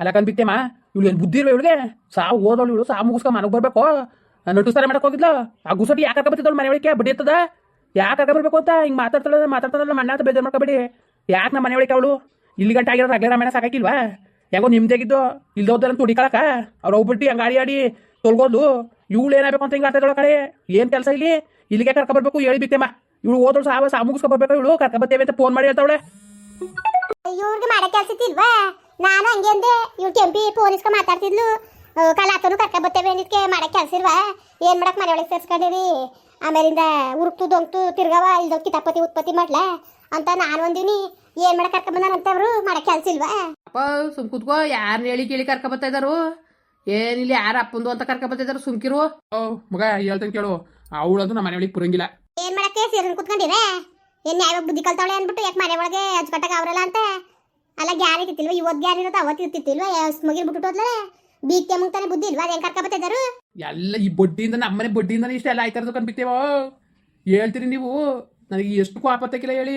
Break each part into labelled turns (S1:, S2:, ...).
S1: ಅಲ್ಲಕನ್ ಬಿತ್ತೆಮ್ಮ ಇವಳು ಏನು ಬುದ್ಧಿ ಇಲ್ವ ಇವಳಿಗೆ? ಸಾವು ಓದೋಳು ಇವಳು, ಸಾವು ಮುಗಿಸ್ಕೊ ಮನೆಗೆ ಬರಬೇಕು? ನಟುಸ್ತಾರೆ ಮಾಡಕ್ಕೆ ಹೋಗಿದ್ಲು? ಆ ಗುಸಟಿ ಯಾಕೆ ಬರ್ತಿದ್ದಳು ಮನೆ ಒಳಗೆ? ಬಡ್ಡಿ ಯಾಕ ಯಾಕೆ ಬರಬೇಕು ಅಂತ? ಹಿಂಗೆ ಮಾತಾಡ್ತಾಳೆ ಮಾತಾಡ್ತಾಳಲ್ಲ ಮಣ್ಣ ಅಂತ ಬೇಜಾರು ಮಾಡ್ಕೊಬೇಡಿ. ಯಾಕೆ ನಮ್ಮ ಮನೆ ಒಳಗೆ ಅವಳು? ಇಲ್ಲಿ ಗಂಟೆ ಆಗಿರೋ ರಗಳೆ ರಾಮಾಯಣ ಸಾಕಾಕಿಲ್ವಾ? ಹೆಂಗೋ ನಿಮ್ದಾಗಿದ್ದು ಇಲ್ದೋದ್ರ ತುಡಿಕಳಕ ಅವ್ರು ಹೋಗ್ಬಿಟ್ಟು ಹಂಗೆ ಆಡಿ ಆಡಿ ತೊಳ್ಗೋದು ಇವಳು ಏನಾಗಬೇಕು ಅಂತ ಹಿಂಗೆ ಆಡ್ತಾಳ ಕಡೆ? ಏನು ಕೆಲಸ ಇಲ್ಲಿ? ಇಲ್ಲಿಗೆ ಕರ್ಕೊ ಬರಬೇಕು, ಹೇಳಿ ಬಿತ್ತೆಮ್ಮ ಇವಳು ಓದೋಳು ಸಾವ ಸಾ ಮುಗಿಸ್ಕೊ ಬರ್ಬೇಕು ಇವಳು? ಕರ್ಕೊ ಬರ್ತೇವೆ ಅಂತ ಫೋನ್ ಮಾಡಿ ಹೇಳ್ತಾವಳೆ.
S2: ಇವ್ರಿಗೆ ಮಾಡೋ ಕೆಲಸ ಇಲ್ವಾ? ನಾನು ಹಂಗೆ ಅಂದೆ ಇವ್ರು ಕೆಂಪಿ ಫೋನ್ ಇಸ್ಕೊ ಮಾತಾಡ್ತಿದ್ಲು. ಕಲಾತನು ಕರ್ಕ ಬರ್ತೇವೆ ಅಂದಿದ್ಕೆ ಮಾಡಕ್ಕೆ ಕೆಲ್ಸ ಇಲ್ವಾ ಏನ್ ಮಾಡಕ್ ಮನೆ ಒಳಗೆ ಸೇರ್ಸ್ಕೊಂಡಿರಿ? ಆಮೇಲಿಂದ ಉರುಕ್ತು ದೊಂಕ್ತು ತಿರ್ಗವ ಇಲ್ದೋ ಕಿತಾಪತಿ ಉತ್ಪತ್ತಿ ಮಾಡ್ಲಾ? ಅಂತ ನಾನು ಅಂದಿನಿ. ಏನ್ ಮಾಡಕ್ಕೆ ಕರ್ಕ ಬಂದಾನಂತವ್ರು ಮಾಡಕ್ಕೆ ಕೆಲ್ಸ ಇಲ್ವಾ
S3: ಅಪ್ಪ ಸುಮ್ ಕುತ್ಕೋ ಯಾರನ್ನ ಹೇಳಿ ಕೇಳಿ ಕರ್ಕ ಬರ್ತಾ ಏನ್ ಏನಿಲ್ಲ ಯಾರ ಅಪ್ಪಂದು ಅಂತ ಕರ್ಕ ಬರ್ತಾ ಇದಾರು ಸುಮ್ಕಿರು.
S1: ಓ ಮಗ ಹೇಳ್ತೇನೆ ಕೇಳು. ಅವಳಂತೂ ನಮ್ಮ ಮನೆ ಒಳಗೆ ಪುರಂಗಿಲ್ಲ.
S2: ಏನ್ ಮಾಡಕ್ಕೆ ಸೇರ್ಕೊಂಡು ಕುತ್ಕೊಂಡಿರೇ ಏನ್ ಯಾವ ಬುದ್ಧಿ ಕಲ್ತಾವಳೆ ಅಂದ್ಬಿಟ್ಟು ಯಾಕೆ ಮನೆ ಒಳಗೆ ಅಜ್ಕಟ್ಟಾಗ ಅವ್ರಲ್ಲ ಅಂತ? ಅಲ್ಲ ಗ್ಯಾರಿ ಇರ್ತಿಲ್ವ ಇವತ್ತು ಗ್ಯಾರಿ ಇರತ್ತ ಅವತ್ತು ಇರ್ತಿತ್ತಿಲ್ವ? ಮುಗಿಲ್ ಬಿಟ್ಟು ಬೀಕ್ ಮಂಗತನೆ ಬುದ್ಧಿ ಇಲ್ವಾ? ಅದೇನ್ ಕರ್ಕ ಬತ್ತಿದಾರು
S1: ಎಲ್ಲ ಈ ಬಡ್ಡಿಯಿಂದ ನಮ್ಮನೆ ಇಷ್ಟ ಎಲ್ಲ ಆಯ್ತಾರದು ಕಂಡ್ಬಿಟ್ಟೇವೋ ಹೇಳ್ತೀರಿ ನೀವು? ನನಗೆ ಎಷ್ಟು ಕೋಪ ತೆಗಿಲ್ಲ ಹೇಳಿ.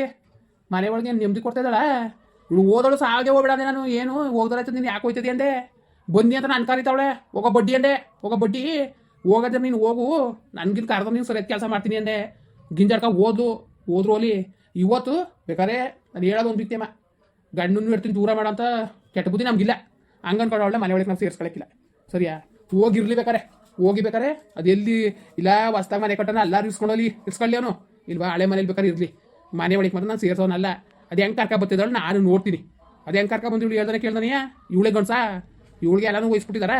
S1: ಮನೆ ಒಳಗೆ ನೆಮ್ಮದಿ ಕೊಡ್ತಾ ಇದ್ದಾಳ ಇವಳು ಓದೋಳು ಸಾಗೆ ಹೋಗ್ಬೇಡ ನಾನು. ಏನು? ಹೋಗ್ದಾರ ನೀನು ಯಾಕೆ ಹೋಯ್ತದೆ ಅಂದೆ? ಬಂದಿ ಅಂತ ನಾನು ಕರಿತಾವಳೆ. ಹೋಗೋ ಬಡ್ಡಿ ಅಂದೆ. ಹೋಗೋ ಬಡ್ಡಿ. ಹೋಗದ್ರೆ ನೀನು ಹೋಗು. ನನಗಿಂತ ಕರೆದ ನೀನು ಸರಿಯಾದ ಕೆಲಸ ಮಾಡ್ತೀನಿ ಅಂದೆ. ಗಿಂಜಾಡ್ಕ ಓದು ಓದ್ರು ಇವತ್ತು ಬೇಕಾದ್ರೆ ನಾನು ಹೇಳೋದು ಒಂದು ಬಿತ್ತೇಮ ಗಂಡನ್ನು ಇರ್ತೀನಿ ದೂರ ಮಾಡೋ ಅಂತ ಕೆಟ್ಟ ಬುದ್ಧಿ ನಮಗಿಲ್ಲ. ಹಂಗನ್ಕೊಂಡು ಅವಳೆ ಮನೆ ಒಳಗೆ ನಾವು ಸೇರಿಸ್ಕೊಳಕ್ಕಿಲ್ಲ. ಸರಿಯಾ? ಹೋಗಿರ್ಲಿ ಬೇಕಾರೆ. ಹೋಗಿ ಬೇಕಾರೆ. ಅದು ಎಲ್ಲಿ? ಇಲ್ಲ, ಹೊಸ್ದಾಗ ಮನೆ ಕಟ್ಟನ ಎಲ್ಲರೂ ಇಸ್ಕೊಂಡೋಲಿ ಇಸ್ಕೊಳ್ಳಿ ಅವನು. ಇಲ್ವಾ, ಹಳೆ ಮನೇಲಿ ಬೇಕಾದ್ರೆ ಇರಲಿ. ಮನೆ ಒಳಗೆ ಮಾತ್ರ ನಾನು ಸೇರ್ಸೋನಲ್ಲ. ಅದು ಹೆಂಗೆ ಕರ್ಕ ಬರ್ತಿದ್ದಾಳೆ ನಾನು ನೋಡ್ತೀನಿ. ಅದು ಹೆಂಗೆ ಕರ್ಕ ಬಂದಿವ್ಳು ಹೇಳ್ದಾನೆ ಕೇಳ್ದಾನೆಯಾ ಇವಳೆ ಗಂಡ್ಸ? ಇವಳಿಗೆ ಎಲ್ಲಾನು ವಹಿಸ್ಬಿಟ್ಟಿದಾರ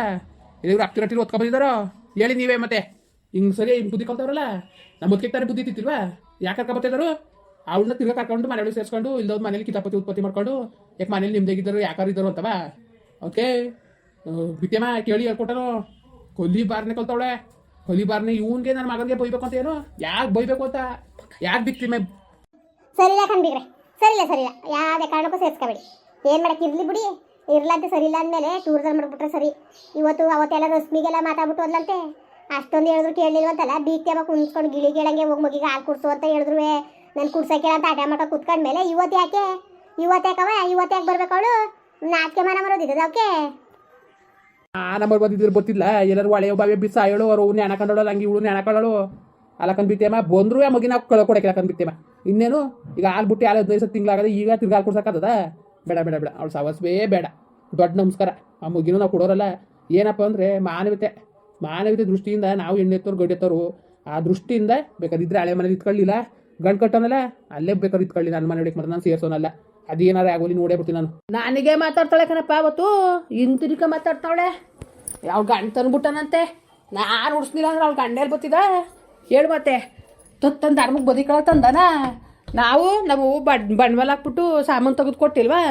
S1: ಇವ್ರು ಹತ್ತಿರ ಒತ್ಕೊ ಬಂದಿದ್ದಾರೋ? ಹೇಳಿ ನೀವೇ ಮತ್ತೆ. ಹಿಂಗೆ ಸರಿ ಹಿಂಗೆ ಬುದ್ಧಿ ಕಲ್ತವ್ರಲ್ಲ? ನಮ್ಮ ಮುದ್ಕೆ ಬುದ್ಧಿ ತಿತ್ತಿಲ್ವಾ ಯಾಕೆ ಕರ್ಕ ಬರ್ತಿದ್ದಾರು? ಅವಳನ್ನ ತಿರ್ಗಾ ಕರ್ಕೊಂಡು ಮನೆಯೊಳಗೆ ಸೇರಿಸ್ಕೊಂಡು ಇಲ್ದೋದ್ ಮನೇಲಿ ಕಿತಾಪತಿ ಉತ್ಪತ್ತಿ ಮಾಡ್ಕೊಂಡು ಯಾಕೆ ಮನೇಲಿ ನಿಮ್ದಾಗಿದ್ದರು ಇದ್ದರು ಅಂತವಾ? ಓಕೆ. ಬಿಟ್ಟೆಮ್ಮ ಕೇಳಿ ಹೇಳ್ಕೊಟ್ಟನು ಕೊಲ್ಲಿ ಬಾರ್ನೆ ಕಲ್ತವಳೆ. ಕೊಲ್ಲಿ ಬಾರ್ನೆ ಇವನ್ಗೆ ನನ್ನ ಮಗನಿಗೆ ಬೈಬೇಕು ಅಂತ ಏನು? ಯಾಕೆ ಬೈಬೇಕು ಅಂತ? ಯಾಕೆ ಬಿತ್ತಿ ಮೇ
S2: ಸರಿಲ್ಲ ಕಂಡಿಗ್ರೆ ಸರಿಲ್ಲ ಸರಿಲ್ಲ. ಯಾವುದೇ ಕಾರಣಕ್ಕೂ ಸೇರಿಸ್ಕೋಬೇಡಿ. ಏನು ಮಾಡಕ್ಕೆ ಇರ್ಲಿ ಬಿಡಿ. ಇರ್ಲಂತೆ ಸರಿಲ್ಲ ಅಂದಮೇಲೆ ಟೂರ್ದಲ್ಲಿ ಮಾಡ್ಬಿಟ್ರೆ ಸರಿ. ಇವತ್ತು, ಅವತ್ತೆಲ್ಲ ರಶ್ಮಿಗೆಲ್ಲ ಮಾತಾಡ್ಬಿಟ್ಟು ಹೋದ್ಲಂತೆ. ಅಷ್ಟೊಂದು ಹೇಳಿದ್ರು ಕೇಳಲಿಲ್ವಂತಲ್ಲ ಬೀಕ್ತೆಮ ಕುಣಿಸ್ಕೊಂಡು ಗಿಳಿ ಗಿಳಂಗೆ ಹೋಗಿ ಮಗಿಗೆ ಹಾಲು ಕುಡಿಸು ಅಂತ ಹೇಳಿದ್ರು ನಾನು ಕುಡ್ಸಕ್ಕಿಲ್ಲ ಅಂತ ಆಟ ಮಾಡ್ಕೊಂಡು ಕುತ್ಕೊಂಡ್ಮೇಲೆ ಇವತ್ತು ಯಾಕೆ? ಇವತ್ತು ಯಾಕವ ಇವತ್ತು ಯಾಕೆ ಬರ್ಬೇಕು ಅವಳು? ನಾಚಿಕೆ ಮನ ಬರೋದಿದ್ದದ
S1: ಆ ನಂಬರ್ ಬಂದಿದ್ರು ಗೊತ್ತಿಲ್ಲ. ಎಲ್ಲರೂ ಒಳೆ ಬಾವಿ ಬಿಸ ಹೇಳು. ಅವರು ನೆಣ ಕಂಡೋಳು ಹಂಗೆ ಇವಳು ನೆಣ ಕಂಡೋಳು ಅಲಕನ್ ಬಿತ್ತೇಮ ಬಂದ್ರು ಮಗಿನ ಕೊಡಕ್ಕೆ ಅಲಕನ್ ಬಿತ್ತೇಮ ಇನ್ನೇನು? ಈಗ ಹಾಲು ಬಿಟ್ಟು ಹಾಲು ಹದಿನೈದು ತಿಂಗಳಾಗದ ಈಗ ತಿರ್ಗಾ ಹಾಲು ಬೇಡ ಬೇಡ ಬೇಡ. ಅವ್ಳು ಸವಸ್ವೇ ಬೇಡ. ದೊಡ್ಡ ನಮಸ್ಕಾರ. ಆ ಮಗಿನೂ ನಾವು ಕೊಡೋರಲ್ಲ. ಏನಪ್ಪ ಅಂದರೆ ಮಾನವತೆ ಮಾನವತೆ ದೃಷ್ಟಿಯಿಂದ ನಾವು ಹೆಣ್ಣೆತ್ತೋರು ಗಡ್ಡೆತ್ತೋರು ಆ ದೃಷ್ಟಿಯಿಂದ ಬೇಕಾದಿದ್ರೆ ಹಳೆ ಮನೇಲಿ ಇತ್ಕೊಳ್ಳಿಲ್ಲ ಗಂಡು ಕಟ್ಟೋನಲ್ಲ, ಅಲ್ಲೇ ಬೇಕಾದ್ರೆ ಇತ್ಕೊಳ್ಳಿ ನನ್ನ ಮನೆ ಹೊಡಿಕ್ ಮತ್ತೆ ನಾನು ಸೇರ್ಸೋನಲ್ಲ. ಅದೇನಾರ ಆಗೋಲಿ ನೋಡೇ ಬಿಡ್ತೀನಿ ನಾನು.
S3: ನನಗೆ ಮಾತಾಡ್ತಾಳೆ ಕಣಪ್ಪ ಅವತ್ತು. ಹಿಂತಿರಿಕ ಮಾತಾಡ್ತಾಳೆ ಯಾವ ಗಂಡ ತಂದ್ಬಿಟ್ಟನಂತೆ. ನಾನು ಉಡ್ಸ್ಲಿಲ್ಲ ಅಂದ್ರೆ ಅವ್ಳು ಗಂಡೇಲಿ ಬತ್ತಿದ ಹೇಳು ಮತ್ತೆ. ತೊತ್ತಂದು ಧರ್ಮಕ್ಕೆ ಬದಿಕಳ ತಂದನ? ನಾವು ನಾವು ಬಡ್ ಬಂಡವಾಳ ಹಾಕ್ಬಿಟ್ಟು ಸಾಮಾನು ತೆಗೆದು ಕೊಟ್ಟಿಲ್ವಾ?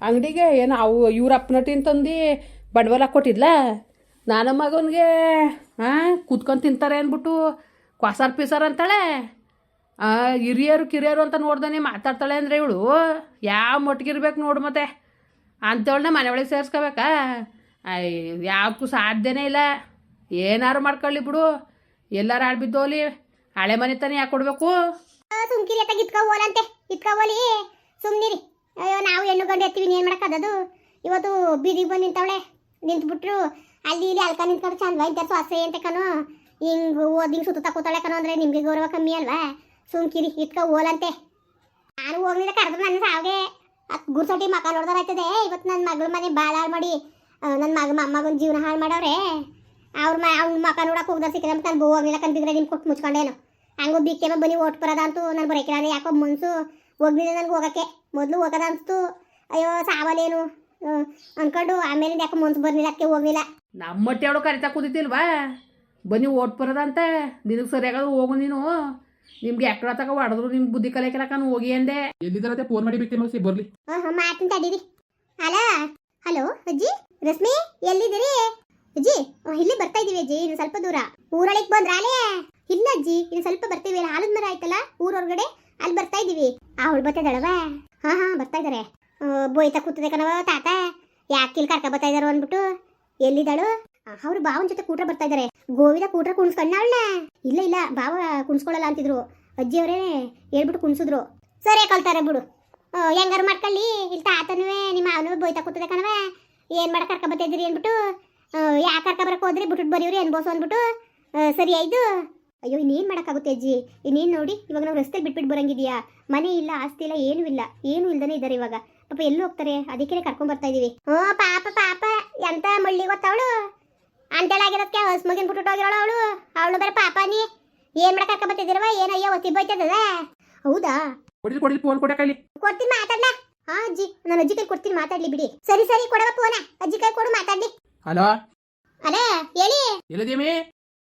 S3: ಅಂಗಡಿಗೆ ಏನು ಅವು ಇವ್ರ ಅಪ್ಪನಟ್ಟಿನ ತಂದು ಬಂಡವಾಳ ಹಾಕ್ಕೊಟ್ಟಿದ್ಲ? ನಾನು ಮಗನಿಗೆ ಹಾಂ ಕೂತ್ಕೊಂಡು ತಿಂತಾರೆ ಅಂದ್ಬಿಟ್ಟು, ಕ್ವಾಸಾರ್ ಪೀಸರ್ ಅಂತಾಳೆ? ಹಿರಿಯರು ಕಿರಿಯರು ಅಂತ ನೋಡ್ದಾನೆ ಮಾತಾಡ್ತಾಳೆ ಅಂದರೆ ಇವಳು, ಯಾವ ಮೊಟ್ಟಿಗಿರ್ಬೇಕು ನೋಡು ಮತ್ತೆ. ಅಂಥವಳನ್ನ ಮನೆ ಒಳಗೆ ಸೇರಿಸ್ಕೋಬೇಕಾ. ಯಾವಕ್ಕೂ ಸಾಧ್ಯನೇ ಇಲ್ಲ. ಏನಾರು ಮಾಡ್ಕೊಳ್ಳಿ ಬಿಡು. ಎಲ್ಲಾರು ಆಡ್ಬಿದ್ದೋಲಿ ಹಳೆ ಮನೆ ತಾನೇ ಯಾಕೆ ಕೊಡಬೇಕು?
S2: ಸುಮ್ಕಿರಿ ಅತ್ತಾಗ ಇತ್ಕೊ ಹೋಲಂತೆ ಇತ್ಕೊ ಹೋಲಿ ಸುಮ್ನಿರಿ. ಅಯ್ಯೋ, ನಾವು ಹೆಣ್ಣು ಗಂಡು ಎತ್ತೀವಿ ಏನು ಮಾಡೋಕ್ಕದದು ಇವತ್ತು ಬೀದಿಗೆ ಬಂದು ನಿಂತವಳೆ. ನಿಂತ್ಬಿಟ್ರು. ಅಲ್ಲಿ ಇಲ್ಲಿ ಅಲ್ಕ ನಿಂತ್ಕೊಂಡು ಚಂದ ಇದ್ದಾರೆ ಸೊಸೆ ಅಂತ ಕಣೋ. ಹಿಂಗೆ ಓದಿಂಗೆ ಸುತ್ತ ತಕೋತಾಳೆ ಕಣೋ ಅಂದರೆ ನಿಮಗೆ ಗೌರವ ಕಮ್ಮಿ ಅಲ್ವಾ? ಸುಮ್ಕಿರಿ ಇತ್ಕೊ ಓಲಂತೆ ನಾನು ಹೋಗ್ಲಿಲ್ಲ ಕರೆದ್ರು ನನ್ನ ಸಾವಿಗೆ. ಗುರ್ಸಟಿ ಮಕ ನೋಡ್ದಾರ ಆಯ್ತದೆ. ಇವತ್ತು ನನ್ನ ಮಗಳ ಮನೆ ಭಾಳ ಹಾಳು ಮಾಡಿ ನನ್ನ ಮಗ, ಮೊಮ್ಮಗನ ಜೀವನ ಹಾಳು ಮಾಡವ್ರೆ. ಅವ್ರ ಮ, ಅವ್ನ ಮಕ ನೋಡಕ್ಕೆ ಹೋಗ್ದ ಸಿಕ್ಕರೆ ನಾನು ಹೋಗ್ಲಿಲ್ಲ ಕಂದಿದ್ರೆ ನಿಮ್ಗೆ ಕೊಟ್ಟು ಮುಚ್ಕೊಂಡೇನು. ಹಂಗು ಬಿಕ್ಕೆಮ ಬನ್ನಿ ಓಟ್ ಬರೋದ ಅಂತೂ ನಾನು ಬರೋಕಿಲ್ಲ ಯಾಕೋ ಮನ್ಸು ಹೋಗ್ಲಿಲ್ಲ ನನಗೆ ಹೋಗಕ್ಕೆ. ಮೊದಲು ಹೋಗೋದ ಅನ್ಸ್ತು. ಅಯ್ಯೋ ಸಾವಲೇನು ಅನ್ಕೊಂಡು ಆಮೇಲೆ ಯಾಕೋ ಮನ್ಸು ಬರ್ಲಿಲ್ಲ ಅದಕ್ಕೆ ಹೋಗ್ಲಿಲ್ಲ.
S3: ನಮ್ಮ ಮಟ್ಟಿ ಅವಳು ಕರಿತಾ ಕೂತಿದ್ದಿಲ್ವಾ? ಬನ್ನಿ ಓಟ್ ಬರೋದಂತೆ ನಿನಗೆ ಸರಿಯಾಗದು ಹೋಗು ನೀನು. ನಿಮ್ಗೆ ಎಕ್ಕಡ ತಗ ಹೊಡೆದ್ರು ನಿಮ್ ಬುದ್ಧಿ ಕಲಿಯಕ್ಕೆ ಹೋಗಿ ಅಂದೆ.
S1: ಎಲ್ಲಿದ್ದಾರತ್ತೆ ಫೋನ್ ಮಾಡಿ ಬಿಟ್ಟು ಮಸಿ ಬರ್ಲಿ.
S2: ಹಾಂ ಹಾಂ ಮಾಡ್ತೀನಿ ತಡೀರಿ. ಅಲ ಹಲೋ ಅಜ್ಜಿ ರಶ್ಮಿ ಎಲ್ಲಿದ್ದೀರಿ? ಅಜ್ಜಿ ಆ, ಇಲ್ಲಿ ಬರ್ತಾ ಇದೀವಿ ಅಜ್ಜಿ ಇನ್ನು ಸ್ವಲ್ಪ ದೂರ. ಊರೊಳಗೆ ಬಂದ್ರಾಲೇ? ಇಲ್ಲ ಅಜ್ಜಿ ಇನ್ನು ಸ್ವಲ್ಪ ಬರ್ತೀವಿ ಅಲ್ಲಿ ಆಲದ ಮರ ಆಯ್ತಲ್ಲ ಹೊರಗಡೆ ಅಲ್ಲಿ ಬರ್ತಾ ಇದೀವಿ. ಅವಳು ಬರ್ತಿದ್ದಾಳವ ಹಾ ಹಾ ಬರ್ತಾ ಇದ್ದಾರೆ ಬೋಯ್ತಾ ಕೂತದೆ ಕಣವ ತಾತ. ಯಾಕೆ ಇಲ್ಲಿ ಕರ್ಕ ಬರ್ತಾ ಇದಾರೋ ಅಂದ್ಬಿಟ್ಟು ಎಲ್ಲಿದ್ದಾಳು? ಅವ್ರು ಬಾವನ ಜೊತೆ ಕೂಟ್ರ ಬರ್ತಾ ಇದ್ದಾರೆ ಗೋವಿದ ಕೂಟ್ರ ಕುಣಿಸ್ಕೊಂಡ ಇಲ್ಲ ಇಲ್ಲ ಬಾವ ಕುಣಿಸ್ಕೊಳ್ಳಲ್ಲ ಅಂತಿದ್ರು. ಅಜ್ಜಿಯವರೇ ಹೇಳ್ಬಿಟ್ಟು ಕುಣಿಸಿದ್ರು. ಸರಿ ಕಲ್ತಾರೆ ಬಿಡು. ಹೆಂಗಾರು ಮಾಡ್ಕೊಳ್ಳಿ. ಇಲ್ಲಿ ತಾತನುವೆ, ನಿಮ್ಮ ಅವನು ಬೋಯ್ತಾ ಕೂತದೆ ಕಣವ ಏನು ಕರ್ಕ ಬತ್ತಿದ್ರಿ ಅಂದ್ಬಿಟ್ಟು ಯಾಕೆ ಕರ್ಕೊಬರಕ್ಕೆ ಹೋದ್ರಿ? ಬಿಟ್ಬಿಟ್ಟು ಬರೀವ್ರಿ ಅನ್ಬೋಸು ಅಂದ್ಬಿಟ್ಟು ಸರಿ ಆಯ್ತು. ಅಯ್ಯೋ, ಇನ್ನೇನು ಮಾಡೋಕ್ಕಾಗುತ್ತೆ ಅಜ್ಜಿ? ಇನ್ನೇನು ನೋಡಿ, ಇವಾಗ ನಾವು ರಸ್ತೆಲಿ ಬಿಟ್ಬಿಟ್ಟು ಬರಂಗಿದ್ಯಾ? ಮನೆ ಇಲ್ಲ, ಆಸ್ತಿ ಇಲ್ಲ, ಏನೂ ಇಲ್ಲ. ಏನೂ ಇಲ್ದೇ ಇದ್ದಾರೆ ಇವಾಗ. ಪಾಪ ಎಲ್ಲೂ ಹೋಗ್ತಾರೆ. ಅದಕ್ಕೆ ಕರ್ಕೊಂಡ್ ಬರ್ತಾ ಇದೀವಿ. ಹ್ಞೂ ಪಾಪ ಪಾಪ. ಎಂತ ಮಳ್ಳಿ ಗೊತ್ತವಳು ಅಂತೇಳಾಗಿರೋದಕ್ಕೆ ಹೊಸ ಮಗಿನ ಬಿಟ್ಟು ಹೋಗಿರೋಳು ಅವಳು. ಅವಳು ಬೇರೆ ಪಾಪ ನೀ. ಏನ್ ಮಾಡಕ್ ಕರ್ಕೊಂಡ್ ಬರ್ತಿದ್ದೀರವ ಏನಯ್ಯೋ ಒತ್ತಿ ಬೈತದ ಹೌದಾ?
S1: ಕೊಡಿಲಿ ಕೊಡಿಲಿ ಫೋನ್ ಕೊಟ್ಟೆ ಕೈಲಿ.
S2: ಕೊಡ್ತೀನಿ ಮಾತಾಡ್ಲಾ? ಹಾ ಅಜ್ಜಿ ನಾನು ಅಜ್ಜಿ ಕೈ ಕೊಡ್ತೀನಿ ಮಾತಾಡ್ಲಿ ಬಿಡಿ. ಸರಿ ಸರಿ ಕೊಡವ ಫೋನ ಅಜ್ಜಿ ಕೈ ಕೊಡು ಮಾತಾಡ್ಲಿ.
S1: ಹಲೋ?
S2: ಅಲೇ ಹೇಳಿ?
S1: ಎಲ್ಲದೇಮಿ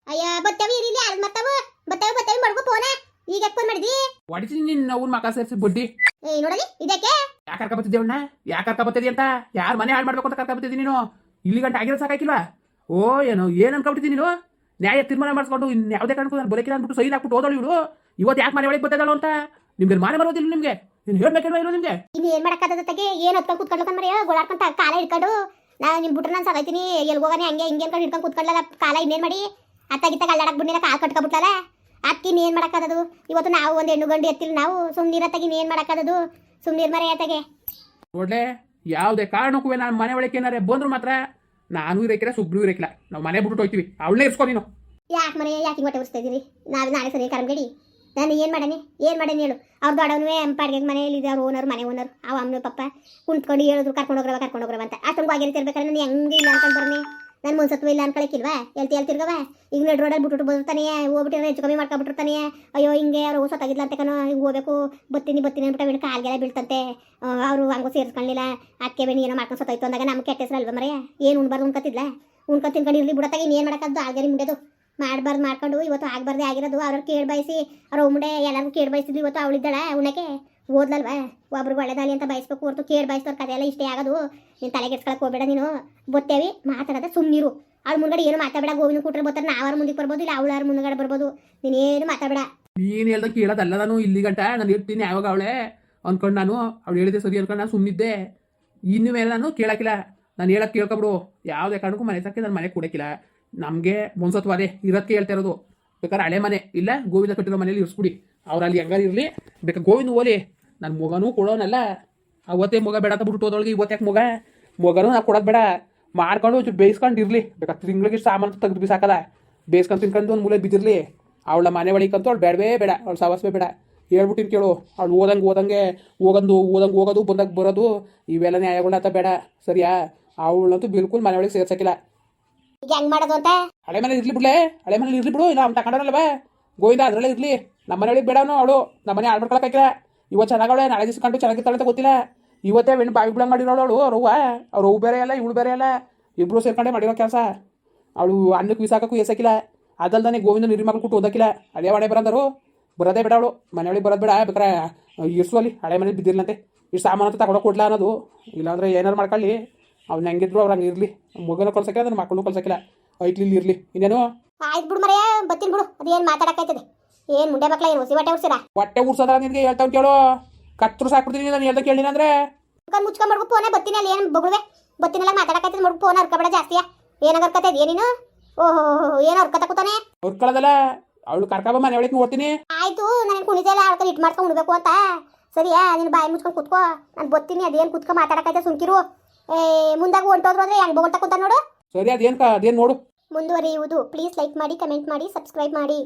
S2: ಅಯ್ಯ ಬತ್ತವಿ ಇರಿಲಿ ಯಾರು ಮತ್ತವ ಬತ್ತವಿ ಬತ್ತವಿ ಮಡ್ಕೊ ಫೋನ ಈಗ ಯಾಕೆ ಫೋನ್ ಮಾಡಿದ್ರಿ
S1: ಹೊಡಿತೀನಿ ನಿನ್ನ ಅವ್ನ ಮಕ ಸೇರಿಸಿ ಬಡ್ಡಿ.
S2: ಏ ನೋಡಲಿ ಇದಕ್ಕೆ
S1: ಯಾಕೆ ಕರ್ಕ ಬತ್ತಿದ್ದೆ ಯಾಕೆ ಕರ್ಕ ಬತ್ತಿದ್ದಿ ಅಂತ? ಯಾರ ಮನೆ ಹಾಳು ಮಾಡ್ಬೇಕು ಅಂತ ಕರ್ಕ ಬತ್ತಿದ್ದಿ ನೀನು? ಇಲ್ಲಿ ಗಂಟ ಆಗಿರೋ ಸಾಕಾಕಿಲ್ವಾ ಓ ಏನೋ ಏನು ಅನ್ಕೊಬಿಟ್ಟಿದ್ದೀನಿ ನೀನು? ನ್ಯಾಯ ತೀರ್ಮಾನ ಮಾಡಿಸ್ಕೊಂಡು ಇನ್ನು ಯಾವುದೇ ಕಾರಣಕ್ಕೂ ನಾನು ಬರೋಕಿಲ್ಲ ಅಂದ್ಬಿಟ್ಟು ಸೈನ್ ಹಾಕ್ಬಿಟ್ಟು ಓದೋಳು ಇವಳು. ಇವತ್ತು ಯಾಕೆ ಮನೆ ಒಳಗೆ ಬತ್ತಿದ್ದಾಳು ಅಂತ? ನಿಮ್ಗೆ ಮನೆ ಬರೋದಿಲ್ಲ ನಿಮಗೆ? ನೀನು ಹೇಳ್ಬೇಕೇನೋ ಇರೋ ನಿಮಗೆ?
S2: ಇನ್ನು ಏನು ಮಾಡೋಕ್ಕಾಗದ ತಗೆ ಏನು ಹೊತ್ಕೊಂಡು ಕೂತ್ಕೊಂಡು ಮರಿ ಗೋಳಾಡ್ಕೊಂತ ಕಾಲ ಹಿಡ್ಕೊಂಡು ನಾನು ನಿಮ್ಮ ಬಿಟ್ರೆ ನಾನು ಸಾಯ್ತೀನಿ ಎಲ್ಲಿ ಹೋಗೋಣ ಹಂಗೆ ಹಿಂಗೆ ಅನ್ಕೊಂಡು ಹಿಡ್ಕೊಂಡು ಕೂತ್ಕೊಳ್ಳಲ್ಲ ಕಾಲ ಇನ್ನೇನು ಮಾಡಿ? ಅತ್ತಾಗಿತ್ತಾಗ ಅಲ್ಲಾಡಕ್ಕೆ ಬಿಡ್ನಿಲ್ಲ ಕಾಲು ಕಟ್ಕೊಬಿಟ್ಲಲ್ಲ ಅಕ್ಕಿ ಏನ್ ಮಾಡೋಕ್ಕಾದದು ಇವತ್ತು ನಾವು ಒಂದು ಹೆಣ್ಣು ಗಂಡು ಎತ್ತಿಲ್ಲ ನಾವು. ಸುಮ್ಮನೆ ತಗಿ ಏನ್ ಮಾಡೋಕ್ಕಾದದು ಸುಮ್ಮನೆ ಮರೆಯ ತಗೆ
S1: ನೋಡ್ಲೆ ಯಾವುದೇ ಕಾರಣಕ್ಕೂ ನಾನು ಮನೆ ಒಳಗೆ ಏನಾರೇ ಬಂದ್ರು ಮಾತ್ರ ನಾನು ಇರಕಿಲ್ಲ ಸುಬ್ರು ಇರಕಿಲ್ಲ ನಾವು ಮನೆ ಬಿಟ್ಟು ಹೋಗ್ತೀವಿ ಅವಳನ್ನೇ ಇರ್ಸ್ಕೊ ನೀನು.
S2: ಯಾಕೆ ಮನೆ ಯಾಕೆ ಹೊಟ್ಟೆ ಉರಿಸ್ತಾ ಇದೀರಿ ನಾವು ನಾಳೆ ಸರಿ ಕರಂಗಡಿ ನಾನು ಏನು ಮಾಡೇನಿ? ಏನು ಮಾಡೇನಿ ಹೇಳು. ಅವ್ರು ದೊಡ್ಡವನು ಎಂಪಾಡ್ಗೆ ಮನೆಯಲ್ಲಿ ಅವ್ರ ಓನರ್, ಮನೆ ಓನರ್. ಅವ ಅಮ್ಮನ ಪಪ್ಪ ಕುಂತ್ಕೊಂಡು ಹೇಳಿದ್ರು, ಕರ್ಕೊಂಡು ಹೋಗ್ರವ ಕರ್ಕೊಂಡು ಹೋಗ್ರವ ಅಂತ. ಅಷ್ಟೊಂದು ಆಗಿರ್ತಿರ್ಬೇಕಾದ್ರೆ ನಾನು ಹೆಂಗೆ ಇಲ್ಲ ಅಂತ ಬರ್ನಿ ನಾನು ಮುನ್ಸತ್ವ ಇಲ್ಲ ಅನ್ಕೊಳಕ್ಕಿಲ್ವಾ ಎಲ್ತಿ ಹೇಳ್ತಿರ್ಗವ ಈಗ ನಡ್ ರೋಡಲ್ಲಿ ಬಿಟ್ಬಿಟ್ಟು ಬರ್ತಾನೆ ಹೋಗ್ಬಿಟ್ಟಿದ್ರೆ ಹೆಚ್ಚು ಕಮ್ಮಿ ಮಾಡ್ಕೊಬಿಟ್ಟಿರ್ತಾನೆ ಅಯ್ಯೋ, ಹಿಂಗೆ ಅವ್ರು ಸತ್ತಾಗಿಲ್ಲ ಅಂತ ಕಣೋ, ಹಿಂಗೆ ಹೋಗ್ಬೇಕು. ಬತ್ತೀನಿ ಬತ್ತೀನಿ ಅಂದ್ಬಿಟ್ಟು ಅವ್ನ ಕಾಲ್ಗೆಲ್ಲ ಬೀಳ್ತಂತೆ. ಅವರು ಹಂಗೂ ಸೇರಿಸ್ಕೊಳ್ಳಿಲ್ಲ ಅಕ್ಕೆ ಬೇನಿ ಏನೋ ಮಾಡ್ಕೊಂಡು ಸತ್ತೋಯ್ತು ಅಂದಾಗ ನಮ್ಗೆ ಕೆಟ್ಟ ಹೆಸರು ಅಲ್ವಾ ಮರೆಯ ಏನು ಉಣ್ಬಾರ್ದು ಉಣ್ಕೊತಿದ್ಲ? ಉಣ್ಕೊಂಡು ತಿನ್ಕೊಂಡು ಇರಲಿ ಬಿಡತ್ತಾಗ ಇನ್ನೇನು ಮಾಡೋಕ್ಕದ್ದು? ಆಲ್ಗರಿ ಮುಂಡೆದು ಮಾಡಬಾರ್ದು ಮಾಡ್ಕೊಂಡು, ಇವತ್ತು ಆಗಬಾರ್ದೇ ಆಗಿರೋದು. ಅವ್ರ ಕೇಳಿ ಬಯಸಿ ಅವ್ರ ಉಂಡೆ ಎಲ್ಲರಿಗೂ ಕೇಳಿ ಬಯಸಿದ್ವಿ ಇವತ್ತು ಅವಳಿದ್ದಾಳೆ ಉಣಕ್ಕೆ ಓದ್ಲಲ್ವಾ? ಒಬ್ರಿಗೆ ಒಳ್ಳೇದಾಗಲಿ ಅಂತ ಬಯಸ್ಬೇಕು ಹೊರತು ಕೇಳಿ ಬಯಸ್ದವ್ರ ಕತೆ ಎಲ್ಲ ಇಷ್ಟೇ ಆಗೋದು. ನೀನು ತಲೆಗೆಡ್ಸ್ಕೊಳಕ್ ಹೋಗ್ಬೇಡ ನೀನು. ಬತ್ತೇವಿ, ಮಾತಾಡೋದ ಸುಮ್ಮನಿರು ಅವ್ಳ ಮುಂದ್ಗಡೆ ಏನು ಮಾತಾಡಬೇಡ. ಗೋವಿನ ಕೂಟ್ರೆ ಬರ್ತಾರೆ ನಾವಾರ ಮುಂದಕ್ಕೆ ಬರ್ಬೋದು, ಇಲ್ಲ ಅವಳಾರ ಮುಂದ್ಗಡೆ ಬರ್ಬೋದು. ನೀನೇನು ಮಾತಾಡಬೇಡ.
S1: ನೀನು ಹೇಳ್ದ ಕೇಳೋದಲ್ಲ ನಾನು ಇಲ್ಲಿ ಗಂಟ. ನಾನು ಇರ್ತೀನಿ ಯಾವಾಗ ಅವಳೆ ಅನ್ಕೊಂಡು ನಾನು. ಅವ್ಳು ಹೇಳಿದೆ ಸರಿ ಅನ್ಕೊಂಡು ನಾನು ಸುಮ್ಮನಿದ್ದೆ ಇನ್ನು ಮೇಲೆ ನಾನು ಕೇಳಕ್ಕಿಲ್ಲ. ನಾನು ಹೇಳಕ್ ಕೇಳ್ಕೊಬಿಡು ಯಾವುದೇ ಕಾರಣಕ್ಕೂ ಮನೆ ತಕ್ಕೆ ನಾನು ಮನೆ ಕೊಡಕ್ಕಿಲ್ಲ. ನಮಗೆ ಮುನ್ಸತ್ವಾದೆ ಇರೋದಕ್ಕೆ ಹೇಳ್ತಾ ಇರೋದು. ಬೇಕಾದ್ರೆ ಹಳೆ ಮನೆ. ಇಲ್ಲ ಗೋವಿಂದ ಕಟ್ಟಿರೋ ಮನೇಲಿ ಇರಿಸ್ಬಿಡಿ. ಅವರಲ್ಲಿ ಹೆಂಗಾರು ಇರಲಿ. ಬೇಕಾ ಗೋವಿಂದ ಓಲಿ ನನ್ನ ಮಗನೂ ಕೊಡೋನಲ್ಲ. ಅವತ್ತೇ ಮಗ ಬೇಡ ಅಂತ ಬಿಟ್ಟು ಹೋದೊಳಗೆ ಇವತ್ತ್ಯಾಕೆ ಮಗ? ಮಗನೂ ನಾ ಕೊಡೋದು ಬೇಡ. ಮಾಡ್ಕೊಂಡು ಒಂಚೂರು ಬೇಯಿಸ್ಕೊಂಡು ಇರಲಿ. ಬೇಕಾದ್ರೆ ತಿಂಗಳಿಗೆ ಸಾಮಾನು ತೆಗೆದು ಬಿಸಾಕದ ಬೇಯಿಸ್ಕೊಂಡು ತಿನ್ಕೊಂಡು ಒಂದು ಮೂಲೆ ಬಿದ್ದಿರಲಿ. ಅವಳ ಮನೆ ಒಳಗಂತೂ ಅವಳು ಬೇಡವೇ ಬೇಡ. ಅವಳು ಸಾವಸ್ವೇ ಬೇಡ. ಹೇಳ್ಬಿಟ್ಟಿನ ಕೇಳು. ಅವಳು ಓದಂಗೆ ಓದಂಗೆ ಹೋಗಂದು ಓದಂಗೆ ಹೋಗೋದು ಬಂದಾಗ ಬರೋದು ಇವೆಲ್ಲ ನ್ಯಾಯಗಳನ್ನ ಅಂತ ಬೇಡ. ಸರಿಯಾ? ಅವಳಂತೂ ಬಿಲ್ಕುಲ್ ಮನೆ ಒಳಗೆ ಸೇರ್ಸಕ್ಕಿಲ್ಲ.
S2: ಈಗ ಹೆಂಗ್ ಮಾಡೋದು ಅಂತ?
S1: ಹಳೆ ಮನೇಲಿ ಇರ್ಲಿ ಬಿಡ್ಲೆ. ಹಳೆ ಮನೇಲಿ ಇರ್ಲಿ ಬಿಡು. ಇಲ್ಲ ಅವ್ನು ತಗೊಂಡಲ್ಲ ಗೋವಿಂದ ಅದರಲ್ಲೇ ಇರ್ಲಿ. ನಮ್ಮ ಮನೆ ಒಳಗೆ ಬೇಡವನು ಅವಳು. ನಮ್ಮ ಮನೆ ಹಾಳು ಮಾಡ್ಕೊಳಕ್ಕಾಗಿಲ್ಲ ಇವತ್ತು ಚೆನ್ನಾಗವಳೆ, ನಾಳೆ ಕಂಡು ಚೆನ್ನಾಗಿರ್ತಾಳೆ ಅಂತ ಗೊತ್ತಿಲ್ಲ. ಇವತ್ತೇ ಹೆಣ್ಣು ಬಾವಿ ಬಿಡಂಗೆ ಮಾಡಿರೋಳು ಅವಳು, ಅವ್ರ ಹೂ ಬೇರೆ ಅಲ್ಲ, ಇವಳು ಬೇರೆ ಅಲ್ಲ. ಇಬ್ಬರು ಸೇರ್ಕೊಂಡೆ ಮಾಡಿರೋ ಕೆಲಸ. ಅವಳು ಅನ್ನಕ್ಕೆ ವಿಸಾಕಕ್ಕೂ ಎಸಕಿಲ್ಲ. ಅದಲ್ದಾನೆ ಗೋವಿಂದ ನೀರು ಮಕ್ಕಳು ಕೊಟ್ಟು ಓದಕ್ಕಿಲ್ಲ ಅದೇ ಒಡೆ ಬರಂದರು. ಬರೋದೇ ಬೇಡ ಅವಳು. ಮನೆಯೊಳಗೆ ಬರೋದು ಬೇಡ. ಬೇಕಾರೆ ಇರ್ಸು ಅಲ್ಲಿ. ಹಳೆ ಮನೇಲಿ ಬಿದ್ದಿರ್ಲಂತೆ. ಇಷ್ಟು ಸಾಮಾನು ಅಂತ ತಗೊಳೋ ಕೊಡ್ಲ ಅನ್ನೋದು. ಇಲ್ಲಾಂದ್ರೆ ಏನಾರು ಮಾಡ್ಕೊಳ್ಳಿ. ಅವ್ನು ಹೆಂಗಿದ್ರು ಅವ್ರು ಹಂಗೆ ಇರಲಿ. ಮಗನ ಕಳ್ಸಕ್ಕಿಲ್ಲ ಅದನ್ನು ಮಕ್ಕಳು ಕೊಲ್ಸಕ್ಕಿಲ್ಲ ಐಕ್ಲಿಲ್ಲಿ ಇರಲಿ. ಇನ್ನೇನು?
S2: ಆಯ್ತು ಬಿಡು ಮರೆಯ ಬತ್ತಿನ ಬಿಡು. ಅದೇನು ಮಾತಾಡಕ್ಕಾಯ್ತದೆ ಏನು ಮುಂಡೆ ಮಕ್ಳ ಏನು ಹೊಸಿ ಹೊಟ್ಟೆ ಉರ್ಸಿರ
S1: ಹೊಟ್ಟೆ ಉಡ್ಸೋದ್ರ ನಿನಗೆ ಹೇಳ್ತಾವ್ ಕೇಳು. ಕತ್ರು ಸಾಕ್ಬಿಡ್ತೀನಿ ನಾನು ಹೇಳ್ದ ಕೇಳಿನ ಅಂದ್ರೆ?
S2: ಮುಖ ಮುಚ್ಕೊಂಡ್ ಮಾಡ್ಕೊ ಫೋನೇ ಬತ್ತೀನಿ ಅಲ್ಲಿ ಏನು ಬಗುಳ್ವೆ? ಬತ್ತಿನೆಲ್ಲ ಮಾತಾಡಕತ್ತಿದ್ ಮಾಡ್ಕೊ ಫೋನ್ ಹರ್ಕಬೇಡ ಜಾಸ್ತಿಯಾ? ಏನಾಗ ಹರ್ಕತ್ತ ಇದೆಯಾ ನೀನು ಓಹೋ ಏನು ಹರ್ಕತ ಕೂತಾನೆ
S1: ಹೊರ್ಕೊಳ್ಳೋದಲ್ಲ ಅವಳು ಕರ್ಕಬ ಮನೆ ಒಳಗೆ ನೋಡ್ತೀನಿ
S2: ಆಯ್ತು ನಾನು ಕುಣಿತ ಎಲ್ಲ ಆಳ್ಕೊಂಡು ಇಟ್ಟು ಮಾಡ್ಕೊಂಡು ಉಣ್ಬೇಕು ಅಂತ. ಸರಿಯಾ ನೀನು ಬಾಯಿ ಮುಚ್ಕೊಂಡು ಕುತ್ಕೋ. ನಾನು ಬತ್ತೀನಿ ಅದೇನು ಕುತ್ಕೊ ಮಾತಾಡಕೈತೆ ಸುಮ್ಕಿರು. ಏ ಮುಂದಾಗ ಹೊಂಟೋದ್ರು ಅಂದ್ರೆ ಹೆಂಗ್ ಬೊಗಳ್ತಾ ಕೂತ ನೋಡು?
S1: ಸರಿ ಅದೇನು ಅದೇನು ನೋಡು.
S2: ಮುಂದುವರಿಯುವುದು. ಪ್ಲೀಸ್ ಲೈಕ್ ಮಾಡಿ ಕಮೆಂಟ್ ಮಾಡಿ ಸಬ್ಸ್ಕ್ರೈಬ್ ಮಾಡಿ.